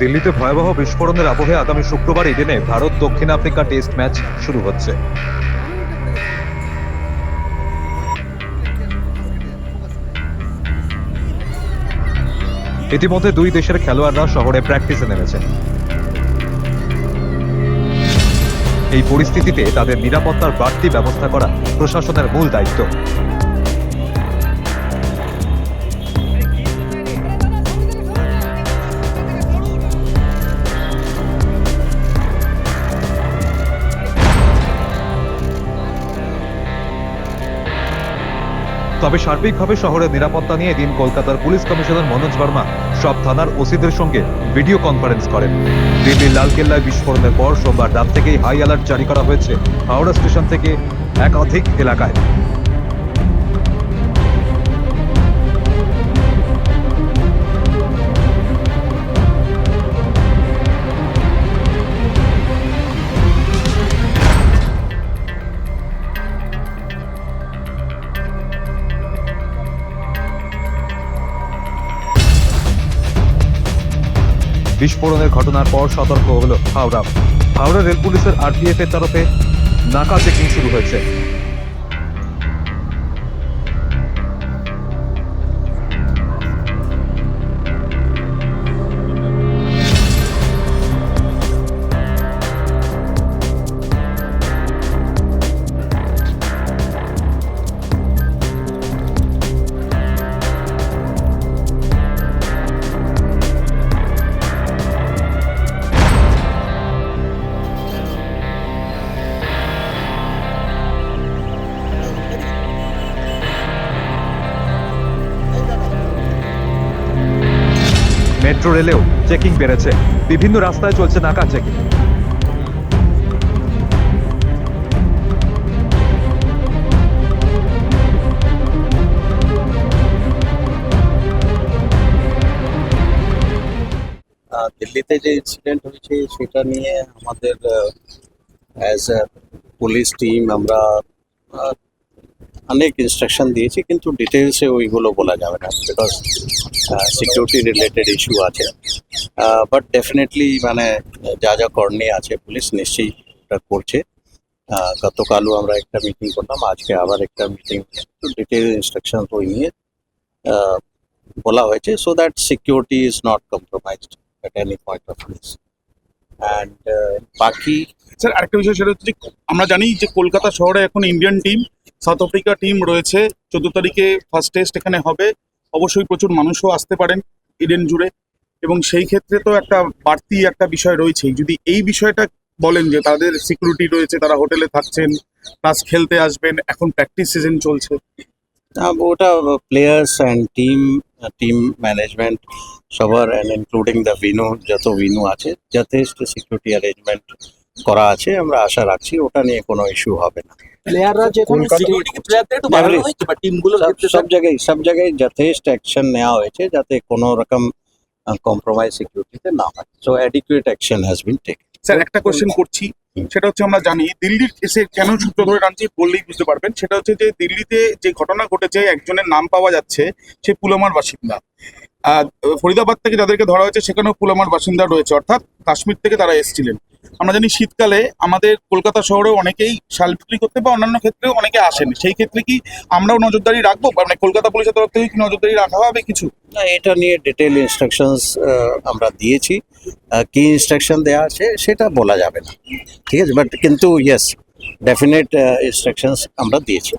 দিল্লিতে ভয়াবহ বিস্ফোরণের আবহে আগামী শুক্রবার ইডেনে ভারত দক্ষিণ আফ্রিকা টেস্ট ম্যাচ শুরু হচ্ছে। ইতিমধ্যে দুই দেশের খেলোয়াড়রা শহরে প্র্যাকটিসে নেমেছেন। এই পরিস্থিতিতে তাদের নিরাপত্তার বাড়তি ব্যবস্থা করা প্রশাসনের মূল দায়িত্ব। তবে সার্বিকভাবে শহরের নিরাপত্তা নিয়ে দিন কলকাতার পুলিশ কমিশনার মনোজ বর্মা সব থানার ওসিদের সঙ্গে ভিডিও কনফারেন্স করেন। দিল্লির লালকেল্লায় বিস্ফোরণের পর সোমবার রাত থেকেই হাই অ্যালার্ট জারি করা হয়েছে হাওড়া স্টেশন থেকে একাধিক এলাকায়। বিস্ফোরণের ঘটনার পর সতর্ক হল হাওড়া। হাওড়া রেল পুলিশের আরপিএফ এর তরফে নাকা চেকিং শুরু হয়েছে। মেট্রো রেলেও চেকিং বেড়েছে। বিভিন্ন রাস্তায় চলছে নাকা চেকিং। দিল্লিতে যে ইনসিডেন্ট হয়েছে সেটা নিয়ে আমাদের অ্যাজ এ পুলিশ টিম আমরা অনেক ইনস্ট্রাকশন দিয়েছি কিন্তু ডিটেলসে ওইগুলো বলা যাবে না বিকজ সিকিউরিটি রিলেটেড ইস্যু আছে। বাট ডেফিনেটলি মানে যা যা করণীয় আছে পুলিশ নিশ্চয়ই করছে। গতকালও আমরা একটা মিটিং করলাম আজকে আবার একটা মিটিং ডিটেল ইনস্ট্রাকশন ওই নিয়ে বলা হয়েছে so that security is not compromised any point of this. And uh, বাকি স্যার আরেকটা বিষয় সেটা হচ্ছে আমরা জানি যে কলকাতা শহরে এখন Indian team South Africa team রয়েছে। চোদ্দ তারিখে ফার্স্ট টেস্ট এখানে হবে। অবশ্যই প্রচুর মানুষও আসতে পারেন ইডেন জুড়ে। এবং সেই ক্ষেত্রে তো একটা বাড়তি একটা বিষয় রয়েছেই। যদি এই বিষয়টা বলেন যে তাদের সিকিউরিটি রয়েছে, তারা হোটেলে থাকছেন প্লাস খেলতে আসবেন, এখন প্র্যাকটিস সিজন চলছে। ওটা players and team team management সবার অ্যান্ড ইনক্লুডিং দ্য ভিনু যত ভিনু আছে, যথেষ্ট সিকিউরিটি অ্যারেঞ্জমেন্ট করা আছে আমরা আশা রাখছি ওটা নিয়ে কোনো ইস্যু হবে না। সব জায়গায় সব জায়গায় যথেষ্ট অ্যাকশন নেওয়া হয়েছে যাতে কোনো রকম কম্প্রোমাইজ সিকিউরিটিতে না হয়। So adequate action has been take sir একটা কোশ্চেন করছি। সেটা হচ্ছে আমরা জানি দিল্লির এসে কেন সূত্র ধরে টানছি বললেই বুঝতে পারবেন। সেটা হচ্ছে যে দিল্লিতে যে ঘটনা ঘটেছে একজনের নাম পাওয়া যাচ্ছে সে পুলমার বাসিন্দা। ফরিদাবাদ থেকে যাদেরকে ধরা হয়েছে, সেখানেও পুলমার বাসিন্দা রয়েছে, অর্থাৎ কাশ্মীর থেকে তারা এসেছিলেন। আমরা জানি শীতকালে আমাদের কলকাতা শহরে অনেকেই শাল বিক্রি করতে বা অন্যান্য ক্ষেত্রেও অনেকে আসেন। সেই ক্ষেত্রে কি আমরাও নজরদারি রাখব? মানে কলকাতা পুলিশের তরফ থেকে কি নজরদারি রাখা হবে কিছু? না, এটা নিয়ে ডিটেল ইনস্ট্রাকশনস আমরা দিয়েছি। কি ইনস্ট্রাকশন দেওয়া আছে সেটা বলা যাবে না। ঠিক আছে? বাট কিন্তু ইয়েস ডেফিনেট ইনস্ট্রাকশনস আমরা দিয়েছি।